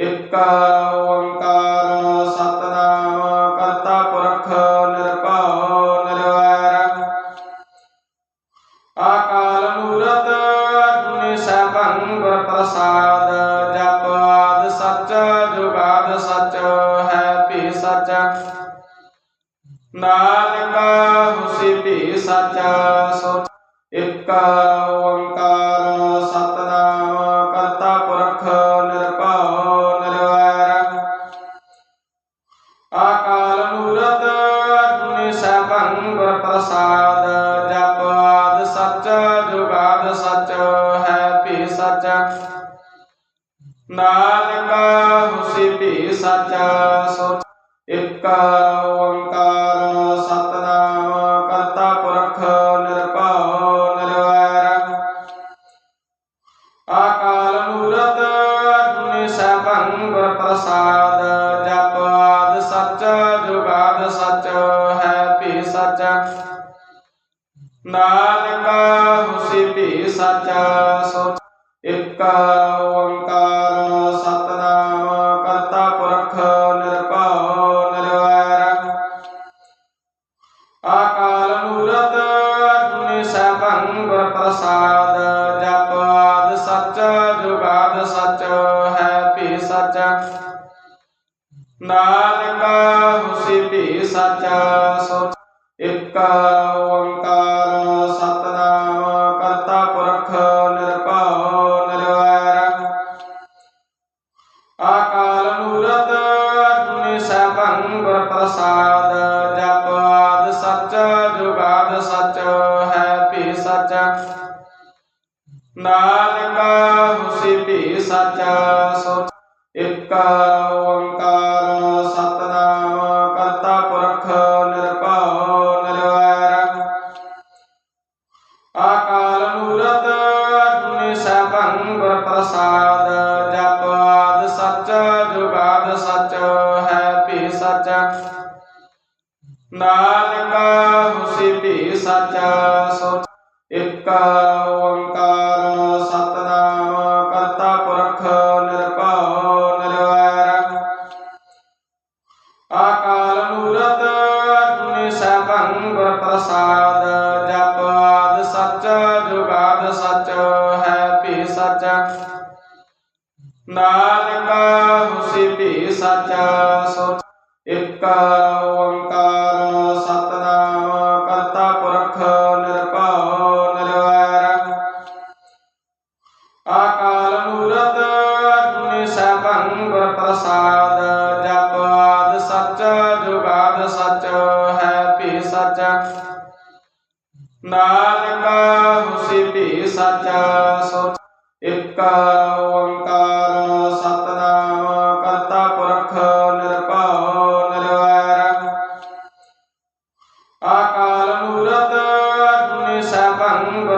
ਇਕ ਓੰਕਾਰ ਸੈਭੰ ਗੁਰ ਪ੍ਰਸਾਦ, ਜਪ ਆਦ ਸੱਚ ਜੁਗਾਦ ਸੱਚ, ਹੈ ਭੀ ਸੱਚ। ਨਾਨਕ ਹੁਸੀ ਭੀ ਸੱਚ ਸੋ ਇਕ ਓੰਕਾਰ, ਸਤਨਾਮ ਕਰਤਾ ਪੁਰਖ ਨਿਰਭਉ ਨਿਰਵੈਰ। ਆਕਾਲ ਮੂਰਤ ਅਜੂਨੀ ਸੈਭੰ ਗੁਰ ਪ੍ਰਸਾਦ, ਜਪ ਆਦ ਸੱਚ ਜੁਗਾਦ ਸੱਚ। ਸੱਚ। ਨਾਨਕ ਹੁਸੀ ਭੀ ਸੱਚ ਸੋ ਇਕ ਓੰਕਾਰ, ਸਤਨਾਮ ਕਰਤਾ ਪੁਰਖ, ਨਿਰਭਉ, ਨਿਰਵੈਰ। ਆਕਾਲ ਮੂਰਤ ਅਜੂਨੀ ਸੈਭੰ ਗੁਰ ਪ੍ਰਸਾਦ, ਜਪ ਆਦ ਸੱਚ ਜੁਗਾਦ ਸੱਚ, ਹੈ ਭੀ ਸੱਚ। ਨਾਨਕ ਹੁਸੀ ਭੀ ਸੱਚ ਸੋ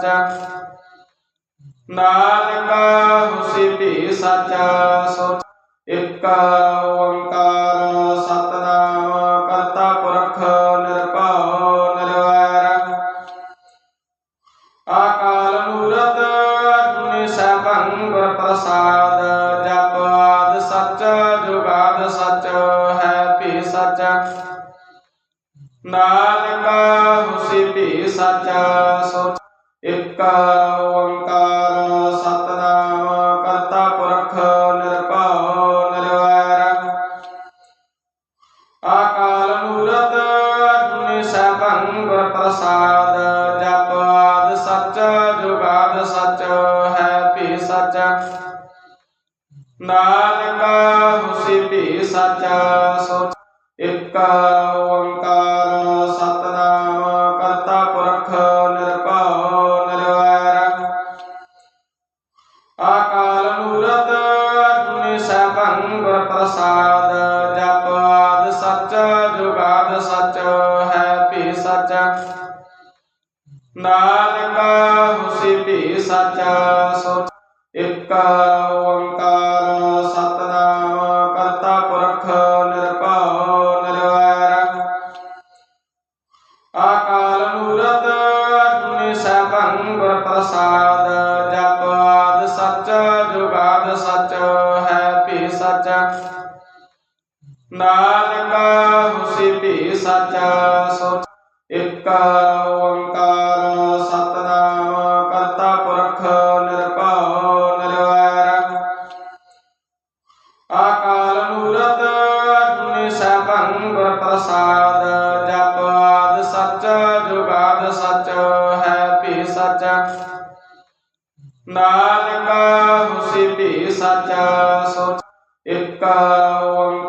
ਸੱਚ। ਨਾਨਕ ਹੁਸੀ ਭੀ ਸੱਚ, ਸੋ ਇਕ ਓੰਕਾਰ ਸਤਨਾਮ, ਕਰਤਾ ਪੁਰਖ ਨਿਰਭਉ ਨਿਰਵੈਰ। ਆਕਾਲ ਮੂਰਤ ਅਜੂਨੀ ਸੈਭੰ ਗੁਰ ਪ੍ਰਸਾਦ ਜਪ ਆਦ ਸੱਚ ਜੁਗਾਦ ਸੱਚ, ਹੈ ਭੀ ਸੱਚ। ਨਾਨਕ ਹੁਸੀ ਭੀ ਸੱਚ, ਸੋ ਇਕ ਓੰਕਾਰ ਸਤਨਾਮ, ਕਰਤਾ ਪੁਰਖ ਨਿਰਭਉ ਨਿਰਵੈਰ। ਆਕਾਲ ਮੂਰਤ ਅਜੂਨੀ ਸੈਭੰ ਗੁਰ ਪ੍ਰਸਾਦ, ਜਪ ਆਦ ਸੱਚ ਜੁਗਾਦ ਸੱਚ, ਹੈ ਭੀ ਸੱਚ। ਨਾਨਕ ਹੁਸੀ ਭੀ ਸੱਚ ਸੋ ਇਕ ਓੰਕਾਰ ਸਤਨਾਮ, ਕਰਤਾ ਪੁਰਖ Al-Mulatat Nisabang berpersara ਸੱਚ ਜੁਗਾਦ ਸੱਚ ਹੈ ਭੀ ਸੱਚ। ਨਾਨਕਾ ਹੁਸੀ ਭੀ ਸੱਚ। ਸੋ ਇੱਕ ਓੰਕਾਰ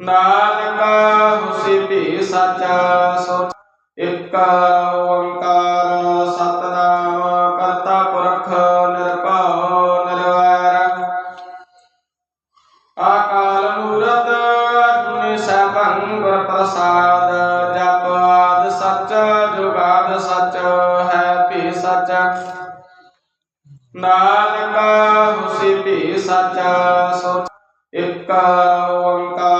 ਨਾਨਕਾ ਹੁਸੀ ਭੀ ਸਚ ਸੋ ਇਕ ਓੰਕਾਰ ਸਤਨਾਮ, ਕਰਤਾ ਪੁਰਖ ਨਿਰਭਉ ਨਿਰਵੈਰ। ਆਕਾਲ ਮੂਰਤ ਅਗਨ ਸਭੰ ਗੁਰ ਪ੍ਰਸਾਦ, ਜਪ ਆਦ ਸਚ ਜੁਗਾਦ ਸਚ, ਹੈ ਭੀ ਸਚ। ਨਾਨਕਾ ਹੁਸੀ ਭੀ ਸਚ ਸੋ ਇਕ ਓੰਕਾਰ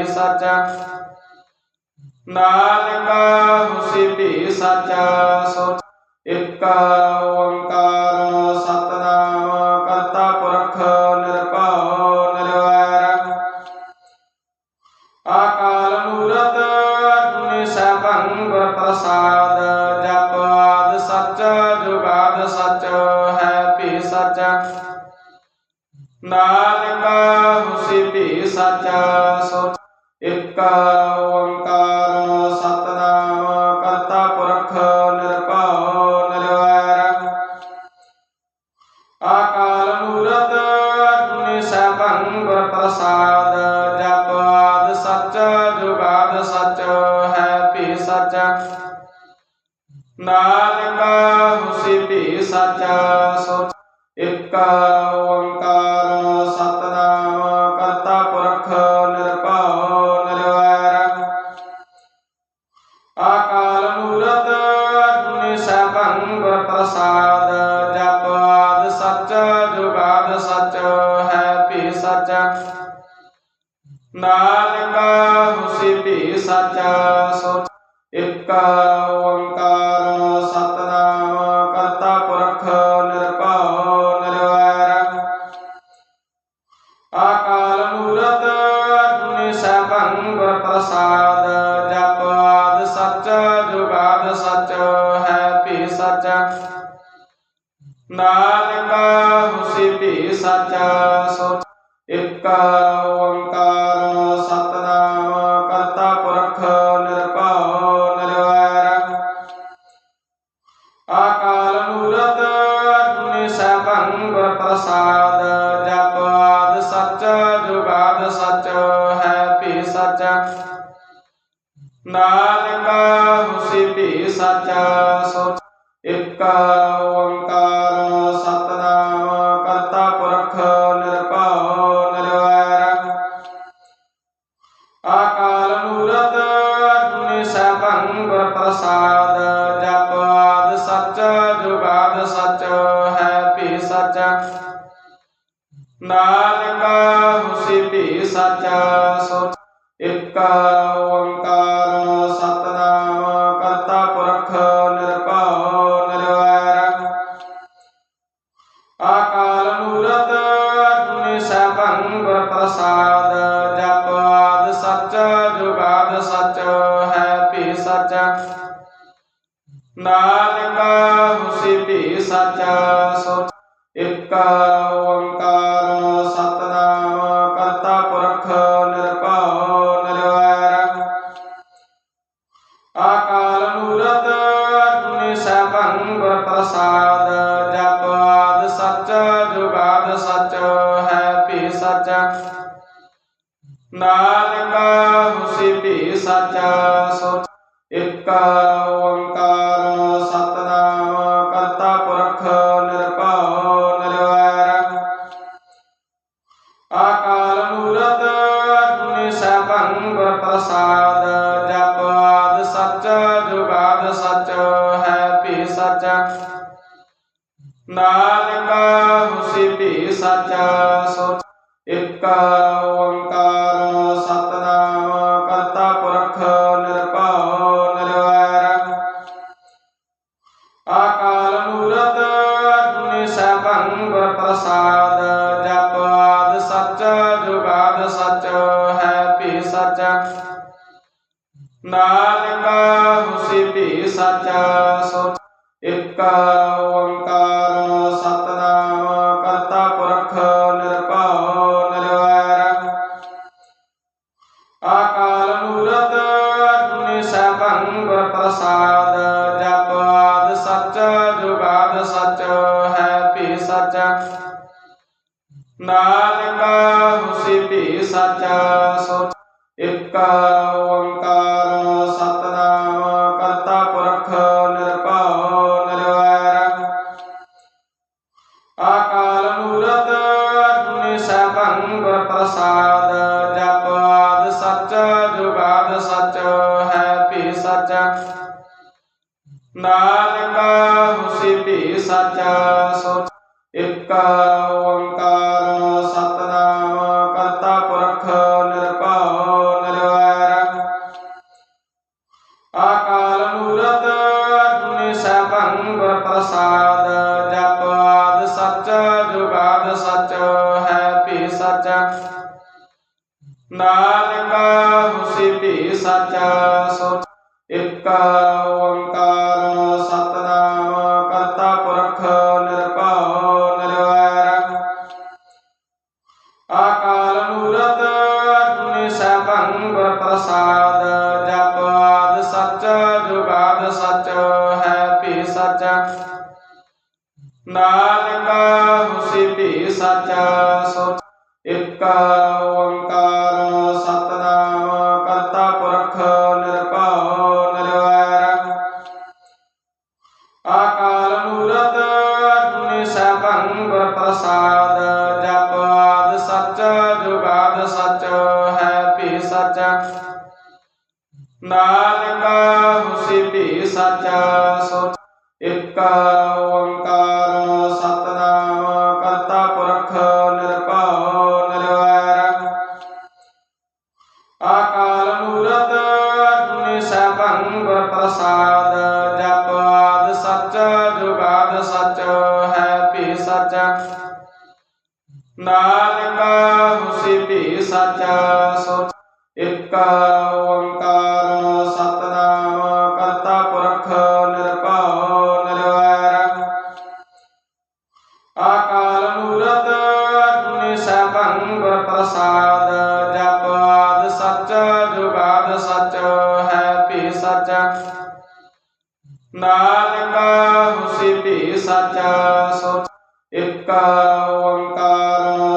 ਭੀ ਸਾਚਾ, ਨਾਨਕਾ ਹੁਸੀ ਭੀ ਸਾਚਾ ਸੋ ਇਕ ਓੰਕਾਰ, ਸਤਨਾਮ ਕਰਤਾ ਪੁਰਖ, ਨਿਰਭਉ, ਨਿਰਵੈਰ। ਆਕਾਲ ਮੂਰਤ ਅਗਨੇ ਸਭੰ ਗੁਰ ਪ੍ਰਸਾਦ ਜਪ ਆਦ ਸਚ ਜੁਗਾਦ ਸਚ, ਹੈ ਭੀ ਸਚ। ਨਾਨਕਾ ਹੁਸੀ ਭੀ ਸਚ ਸੋ Ipka Wangka Akal murad tulisakan berpesan ਨਾਨਕਾ ਹੁਸੀ ਭੀ ਸਾਚਾ ਸੋ ਇਕ ਓੰਕਾਰ ਸਤਨਾਮ, ਕਰਤਾ ਪੁਰਖ ਨਿਰਭਉ ਨਿਰਵੈਰ ਆਕਾਲ ਮੂਰਤ ਅਗਨ ਸਭੰ ਗੁਰ ਪ੍ਰਸਾਦ, ਜਪ ਆਦ ਸੱਚ ਜੁਗਾਦ ਸੱਚ, ਹੈ ਭੀ ਸੱਚ। ਨਾਨਕਾ ਹੁਸੀ ਭੀ ਸਾਚਾ ਸੋ ਇਕ ਓੰਕਾਰ ਧੰ ਗੁਰ ਪ੍ਰਸਾਦ, ਜਪ ਆਦ ਸੱਚ ਜੁਗਾਦ ਸੱਚ, ਹੈ ਭੀ ਸੱਚ। ਨਾਨਕਾ ਹੁਸੀ ਭੀ ਸੱਚ, ਸੋ ਇਕ ਓੰਕਾਰ ਸਤਨਾਮ, ਕਰਤਾ ਪੁਰਖ ਨਿਰਭਉ ਨਿਰਵੈਰ। ਆਕਾਲ ਮੂਰਤ ਅਗਨਿ ਸਭੰ ਗੁਰ ਪ੍ਰਸਾਦ, ਜਪ ਆਦ ਸੱਚ ਜੁਗਾਦ ਸੱਚ ਸਾਚਾ। ਨਾਨਕਾ ਹੁਸੀ ਭੀ ਸਾਚਾ ਸੋ ਇਕ ਓੰਕਾਰ, ਸਤਨਾਮ, ਕਰਤਾ ਪੁਰਖ, ਨਿਰਭਉ, ਨਿਰਵੈਰ। ਆਕਾਲ ਮੂਰਤ ਅਜੂਨੀ ਸਭੰ ਗੁਰ ਪ੍ਰਸਾਦ, ਜਪ ਆਦ ਸੱਚ ਜੁਗਾਦ ਸੱਚ, ਹੈ ਭੀ ਸੱਚ। ਨਾਨਕਾ ਹੁਸੀ ਭੀ ਸੱਚ ਸੋ Kau Akal udah tuh, sakang ਨਾਨਕਾ ਹੁਸੀ ਭੀ ਸਚ ਸੋ ਇਕਾ ਓੰਕਾਰ